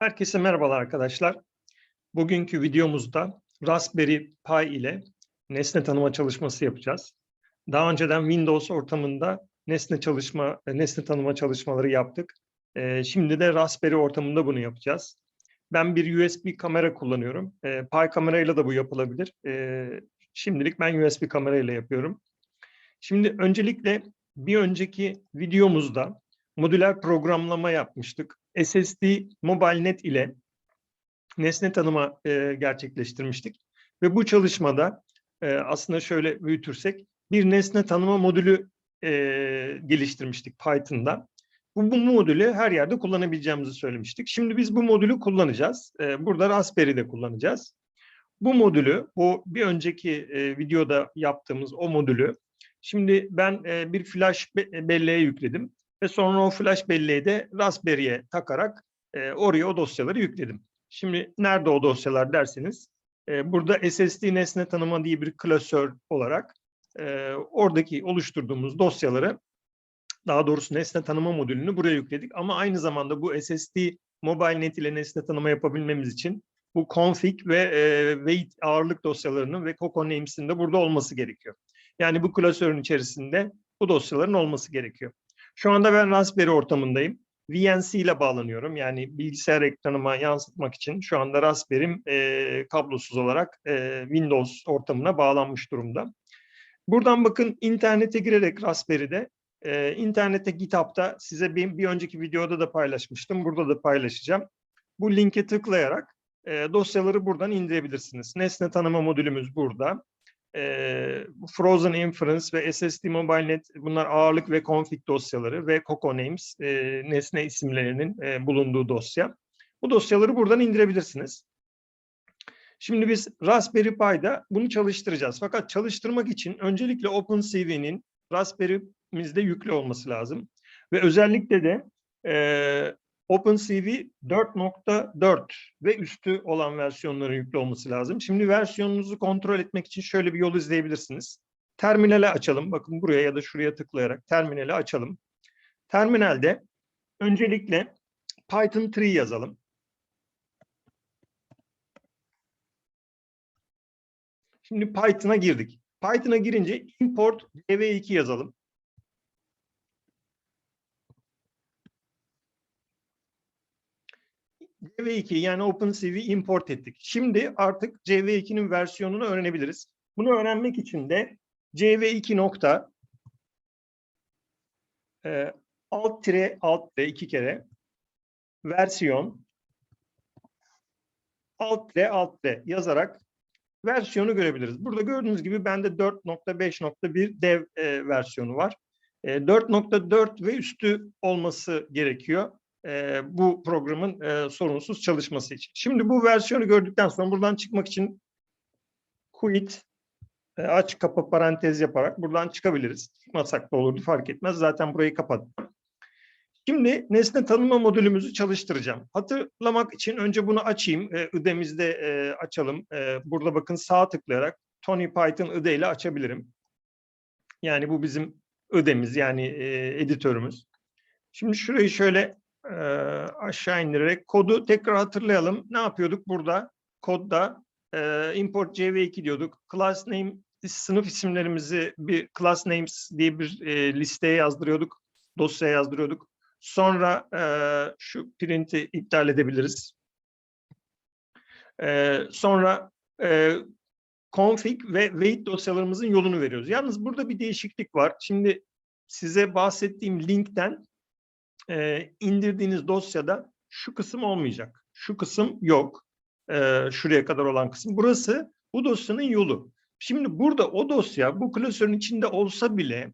Herkese merhabalar arkadaşlar. Bugünkü videomuzda Raspberry Pi ile nesne tanıma çalışması yapacağız. Daha önceden Windows ortamında nesne çalışma, nesne tanıma çalışmaları yaptık. Ee, Şimdi de Raspberry ortamında bunu yapacağız. Ben bir USB kamera kullanıyorum. Ee, Pi kamerayla da bu yapılabilir. Ee, Şimdilik ben USB kamerayla yapıyorum. Şimdi öncelikle bir önceki videomuzda modüler programlama yapmıştık. SSD MobileNet ile nesne tanıma e, gerçekleştirmiştik. Ve bu çalışmada e, aslında şöyle büyütürsek bir nesne tanıma modülü e, geliştirmiştik Python'da. Bu, bu modülü her yerde kullanabileceğimizi söylemiştik. Şimdi biz bu modülü kullanacağız. E, burada Raspberry'de kullanacağız. Bu modülü, bu bir önceki e, videoda yaptığımız o modülü, şimdi ben e, bir flash be belleğe yükledim ve sonra o flash belleği de Raspberry'e takarak e, oraya o dosyaları yükledim. Şimdi nerede o dosyalar derseniz, e, burada SSD nesne tanıma diye bir klasör olarak e, oradaki oluşturduğumuz dosyaları, daha doğrusu nesne tanıma modülünü buraya yükledik. Ama aynı zamanda bu SSD MobileNet ile nesne tanıma yapabilmemiz için bu config ve e, weight ağırlık dosyalarının ve Coco names'in de burada olması gerekiyor. Yani bu klasörün içerisinde bu dosyaların olması gerekiyor. Şu anda ben Raspberry ortamındayım. VNC ile bağlanıyorum. Yani bilgisayar ekranıma yansıtmak için şu anda Raspberry'm e, kablosuz olarak e, Windows ortamına bağlanmış durumda. Buradan bakın internete girerek Raspberry'de, e, internette GitHub'da size bir, bir önceki videoda da paylaşmıştım. Burada da paylaşacağım. Bu linke tıklayarak e, dosyaları buradan indirebilirsiniz. Nesne tanıma modülümüz burada e, Frozen Inference ve SSD MobileNet bunlar ağırlık ve config dosyaları ve Coco Names e, nesne isimlerinin e, bulunduğu dosya. Bu dosyaları buradan indirebilirsiniz. Şimdi biz Raspberry Pi'da bunu çalıştıracağız. Fakat çalıştırmak için öncelikle OpenCV'nin Raspberry'mizde yüklü olması lazım. Ve özellikle de e, OpenCV 4.4 ve üstü olan versiyonların yüklü olması lazım. Şimdi versiyonunuzu kontrol etmek için şöyle bir yol izleyebilirsiniz. Terminale açalım. Bakın buraya ya da şuraya tıklayarak terminale açalım. Terminalde öncelikle Python 3 yazalım. Şimdi Python'a girdik. Python'a girince import cv2 yazalım. CV2 yani OpenCV import ettik. Şimdi artık CV2'nin versiyonunu öğrenebiliriz. Bunu öğrenmek için de CV2 nokta e, alt tire alt tire iki kere versiyon alt tire alt tire yazarak versiyonu görebiliriz. Burada gördüğünüz gibi bende 4.5.1 dev e, versiyonu var. E, 4.4 ve üstü olması gerekiyor e, bu programın e, sorunsuz çalışması için. Şimdi bu versiyonu gördükten sonra buradan çıkmak için quit e, aç kapa parantez yaparak buradan çıkabiliriz. Çıkmasak da olurdu fark etmez. Zaten burayı kapattım. Şimdi nesne tanıma modülümüzü çalıştıracağım. Hatırlamak için önce bunu açayım. E, IDE'mizde e, açalım. E, burada bakın sağ tıklayarak Tony Python IDE ile açabilirim. Yani bu bizim IDE'miz yani e, editörümüz. Şimdi şurayı şöyle e, aşağı indirerek kodu tekrar hatırlayalım. Ne yapıyorduk burada? Kodda e, import cv2 diyorduk. Class name sınıf isimlerimizi bir class names diye bir e, listeye yazdırıyorduk. Dosyaya yazdırıyorduk. Sonra e, şu print'i iptal edebiliriz. E, sonra e, config ve wait dosyalarımızın yolunu veriyoruz. Yalnız burada bir değişiklik var. Şimdi size bahsettiğim linkten e, indirdiğiniz dosyada şu kısım olmayacak. Şu kısım yok. E, şuraya kadar olan kısım. Burası bu dosyanın yolu. Şimdi burada o dosya bu klasörün içinde olsa bile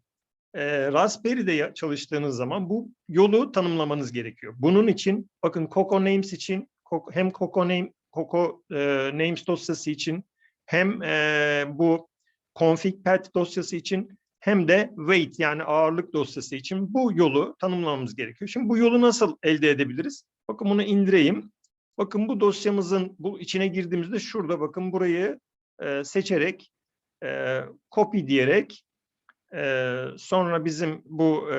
e, Raspberry'de çalıştığınız zaman bu yolu tanımlamanız gerekiyor. Bunun için bakın Coco Names için hem Coco Name Coco e, Names dosyası için hem e, bu config path dosyası için hem de weight yani ağırlık dosyası için bu yolu tanımlamamız gerekiyor. Şimdi bu yolu nasıl elde edebiliriz? Bakın bunu indireyim. Bakın bu dosyamızın bu içine girdiğimizde şurada bakın burayı e, seçerek e, copy diyerek e, sonra bizim bu e,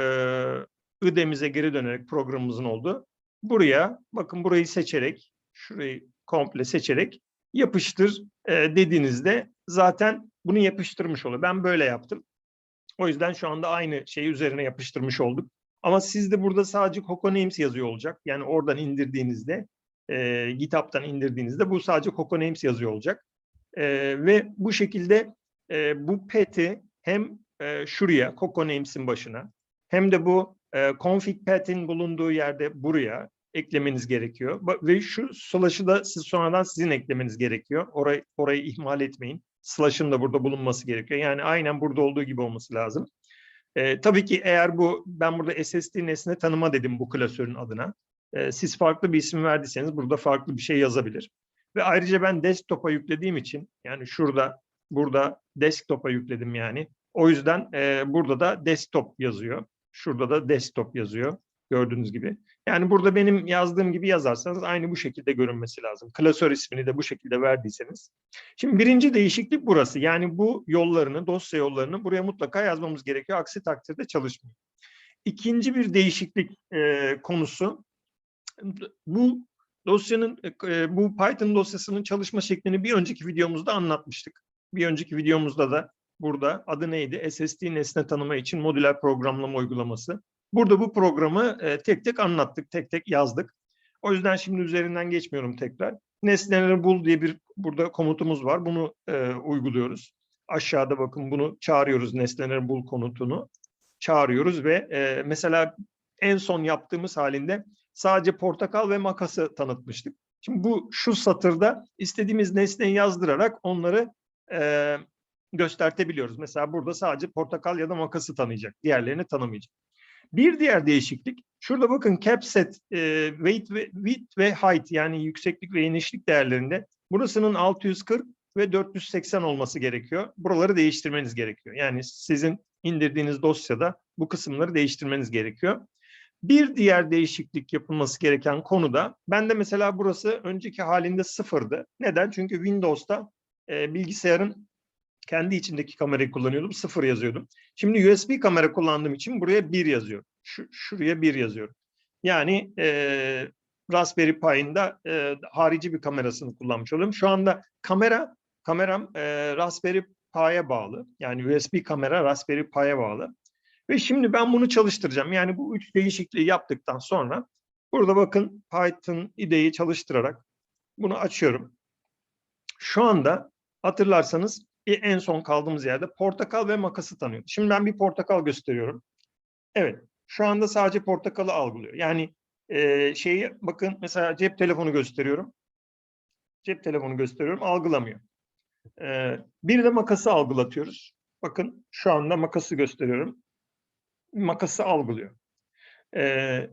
IDE'mize geri dönerek programımızın oldu. buraya bakın burayı seçerek şurayı komple seçerek yapıştır e, dediğinizde zaten bunu yapıştırmış oluyor. Ben böyle yaptım. O yüzden şu anda aynı şeyi üzerine yapıştırmış olduk. Ama sizde burada sadece Coco Names yazıyor olacak. Yani oradan indirdiğinizde, e, GitHub'tan indirdiğinizde bu sadece Coco Names yazıyor olacak. E, ve bu şekilde e, bu pet'i hem e, şuraya, Coco Names'in başına, hem de bu e, config path'in bulunduğu yerde buraya eklemeniz gerekiyor. Ve şu slash'ı da siz sonradan sizin eklemeniz gerekiyor. Orayı, orayı ihmal etmeyin. Slash'ın da burada bulunması gerekiyor. Yani aynen burada olduğu gibi olması lazım. Ee, tabii ki eğer bu, ben burada SSD nesne tanıma dedim bu klasörün adına. Ee, siz farklı bir isim verdiyseniz burada farklı bir şey yazabilir. Ve ayrıca ben desktop'a yüklediğim için, yani şurada, burada desktop'a yükledim yani. O yüzden e, burada da desktop yazıyor. Şurada da desktop yazıyor. Gördüğünüz gibi. Yani burada benim yazdığım gibi yazarsanız aynı bu şekilde görünmesi lazım. Klasör ismini de bu şekilde verdiyseniz. Şimdi birinci değişiklik burası. Yani bu yollarını, dosya yollarını buraya mutlaka yazmamız gerekiyor. Aksi takdirde çalışmıyor. İkinci bir değişiklik e, konusu bu dosyanın e, bu Python dosyasının çalışma şeklini bir önceki videomuzda anlatmıştık. Bir önceki videomuzda da burada adı neydi? SSD nesne tanıma için modüler programlama uygulaması. Burada bu programı e, tek tek anlattık, tek tek yazdık. O yüzden şimdi üzerinden geçmiyorum tekrar. Nesneleri bul diye bir burada komutumuz var. Bunu e, uyguluyoruz. Aşağıda bakın bunu çağırıyoruz nesneleri bul komutunu. Çağırıyoruz ve e, mesela en son yaptığımız halinde sadece portakal ve makası tanıtmıştık. Şimdi bu şu satırda istediğimiz nesneyi yazdırarak onları e, göstertebiliyoruz. Mesela burada sadece portakal ya da makası tanıyacak. Diğerlerini tanımayacak. Bir diğer değişiklik, şurada bakın capset, e, weight ve width ve height yani yükseklik ve genişlik değerlerinde burasının 640 ve 480 olması gerekiyor. Buraları değiştirmeniz gerekiyor. Yani sizin indirdiğiniz dosyada bu kısımları değiştirmeniz gerekiyor. Bir diğer değişiklik yapılması gereken konuda, ben de mesela burası önceki halinde sıfırdı. Neden? Çünkü Windows'ta e, bilgisayarın kendi içindeki kamerayı kullanıyordum. Sıfır yazıyordum. Şimdi USB kamera kullandığım için buraya bir yazıyorum. Şu, şuraya bir yazıyorum. Yani e, Raspberry Pi'nin de e, harici bir kamerasını kullanmış oluyorum. Şu anda kamera, kameram e, Raspberry Pi'ye bağlı. Yani USB kamera Raspberry Pi'ye bağlı. Ve şimdi ben bunu çalıştıracağım. Yani bu üç değişikliği yaptıktan sonra burada bakın Python IDE'yi çalıştırarak bunu açıyorum. Şu anda hatırlarsanız en son kaldığımız yerde portakal ve makası tanıyordu. Şimdi ben bir portakal gösteriyorum. Evet, şu anda sadece portakalı algılıyor. Yani e, şeyi bakın mesela cep telefonu gösteriyorum. Cep telefonu gösteriyorum, algılamıyor. E, bir de makası algılatıyoruz. Bakın şu anda makası gösteriyorum. Makası algılıyor. E,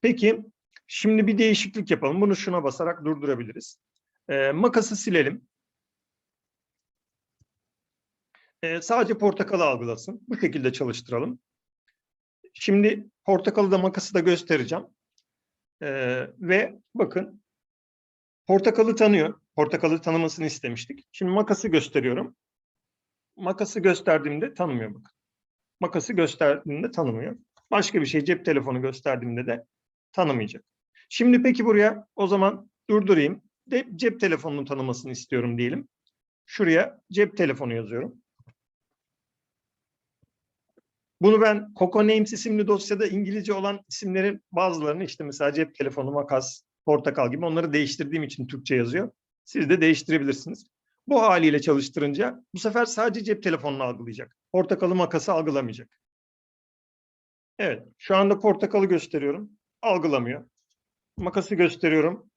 peki, şimdi bir değişiklik yapalım. Bunu şuna basarak durdurabiliriz. E, makası silelim. E, sadece portakalı algılasın. Bu şekilde çalıştıralım. Şimdi portakalı da makası da göstereceğim. E, ve bakın portakalı tanıyor. Portakalı tanımasını istemiştik. Şimdi makası gösteriyorum. Makası gösterdiğimde tanımıyor bakın. Makası gösterdiğimde tanımıyor. Başka bir şey cep telefonu gösterdiğimde de tanımayacak. Şimdi peki buraya o zaman durdurayım. De, cep telefonunu tanımasını istiyorum diyelim. Şuraya cep telefonu yazıyorum. Bunu ben Coco Names isimli dosyada İngilizce olan isimlerin bazılarını işte mesela cep telefonu, makas, portakal gibi onları değiştirdiğim için Türkçe yazıyor. Siz de değiştirebilirsiniz. Bu haliyle çalıştırınca bu sefer sadece cep telefonunu algılayacak. Portakalı, makası algılamayacak. Evet, şu anda portakalı gösteriyorum. Algılamıyor. Makası gösteriyorum.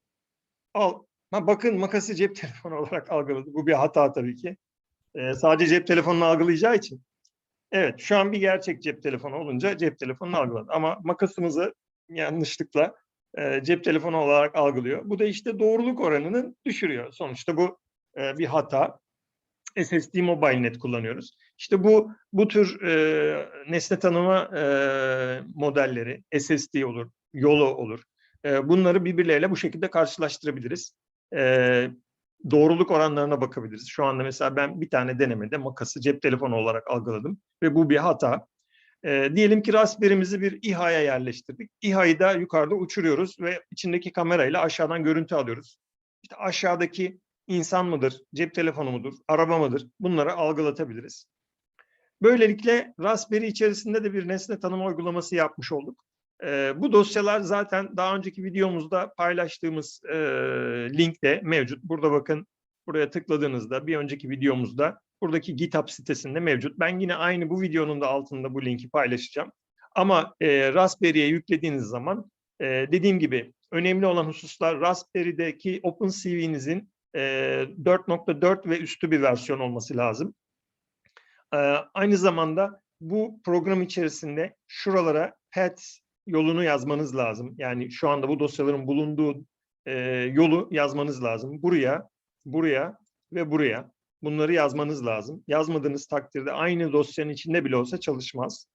Al. Ha, bakın makası cep telefonu olarak algıladı. Bu bir hata tabii ki. Ee, sadece cep telefonunu algılayacağı için Evet, şu an bir gerçek cep telefonu olunca cep telefonunu algıladı. Ama makasımızı yanlışlıkla e, cep telefonu olarak algılıyor. Bu da işte doğruluk oranını düşürüyor. Sonuçta bu e, bir hata. SSD Mobile Net kullanıyoruz. İşte bu bu tür e, nesne tanıma e, modelleri, SSD olur, YOLO olur. E, bunları birbirleriyle bu şekilde karşılaştırabiliriz. E, doğruluk oranlarına bakabiliriz. Şu anda mesela ben bir tane denemede makası cep telefonu olarak algıladım ve bu bir hata. E, diyelim ki Raspberry'mizi bir İHA'ya yerleştirdik. İHA'yı da yukarıda uçuruyoruz ve içindeki kamerayla aşağıdan görüntü alıyoruz. İşte aşağıdaki insan mıdır, cep telefonu mudur, araba mıdır bunları algılatabiliriz. Böylelikle Raspberry içerisinde de bir nesne tanıma uygulaması yapmış olduk. Ee, bu dosyalar zaten daha önceki videomuzda paylaştığımız e, linkte mevcut. Burada bakın buraya tıkladığınızda bir önceki videomuzda buradaki GitHub sitesinde mevcut. Ben yine aynı bu videonun da altında bu linki paylaşacağım. Ama e, Raspberry'e yüklediğiniz zaman e, dediğim gibi önemli olan hususlar Raspberry'deki OpenCV'nizin e, 4.4 ve üstü bir versiyon olması lazım. E, aynı zamanda bu program içerisinde şuralara path yolunu yazmanız lazım. Yani şu anda bu dosyaların bulunduğu e, yolu yazmanız lazım. Buraya, buraya ve buraya. Bunları yazmanız lazım. Yazmadığınız takdirde aynı dosyanın içinde bile olsa çalışmaz.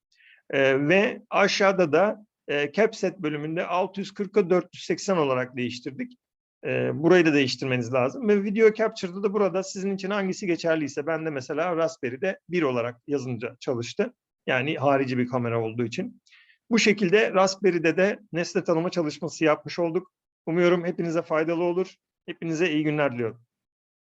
E, ve aşağıda da e, CapSet bölümünde 640'a 480 olarak değiştirdik. E, burayı da değiştirmeniz lazım. Ve Video Capture'da da burada sizin için hangisi geçerliyse ben de mesela Raspberry'de 1 olarak yazınca çalıştı. Yani harici bir kamera olduğu için. Bu şekilde Raspberry'de de nesne tanıma çalışması yapmış olduk. Umuyorum hepinize faydalı olur. Hepinize iyi günler diliyorum.